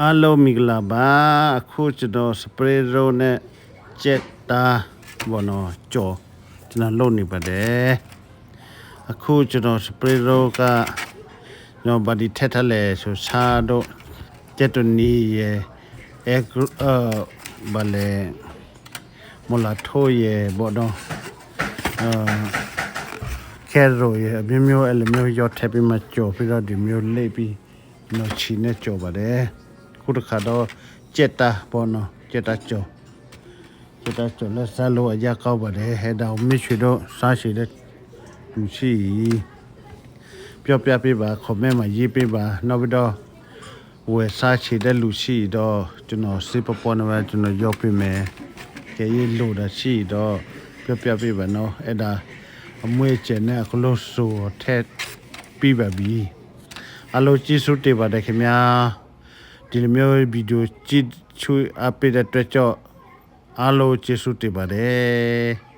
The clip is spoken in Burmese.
အားလုံးမင်္ဂလာပါအခုကျွန်တော်စပရေးရိုးနဲ့ကြက်တာဘောနော်ကြော်ကျွန်တော်လုပ်နေပါတယ်အခုကျွန်တော်စပရေးရိုးကကျွန်တော်ဘာဒီထက်ထက်လဲဆိုစာတော့ကြက်တနီရဲ့အဲအာဘာလဲမလာထိုးရဲ့ဘောနော်အာကဲရိုရဲ့အမျိုးမျိုးအဲ့လိုမျိုးရောက်ထပ်ပြီးမှကြော်ပြီးတော့ဒီမျိုးလိပ်ပြီးနော်ချီနဲ့ကြော်ပါတယ် ခုတစ်ခါတော့ကြက်တာပေါ့နော်ကြက်တာကြော်ကြက်တာကြော်လက်စားလို့အရာကောက်ပါတယ်ဟဲ့တော့မြစ်ရွှေတော့စားရှိတဲ့လူရှိပြောပြပေးပါခမန့်မှာရေးပေးပါနောက်ပြီးတော့ဝယ်စားချီတဲ့လူရှိတော့ကျွန်တော်စေပပေါ်နေမှာကျွန်တော်ရောက်ပေးမယ်ကြည်ရလို့တာရှိတော့ပြောပြပေးပါနော်အဲ့ဒါအမွေးကျန်တဲ့ကလို့ဆိုထက်ပြီးပါပြီအလိုကြည့်စုတေးပါတယ်ခင်ဗျာ ဒီလိုမျိုးဗီဒီယိုကြည့်ချွေအပ်ပေးတဲ့အတွက်ကြောင့်အလိုကြည့်စုတေးပါတယ်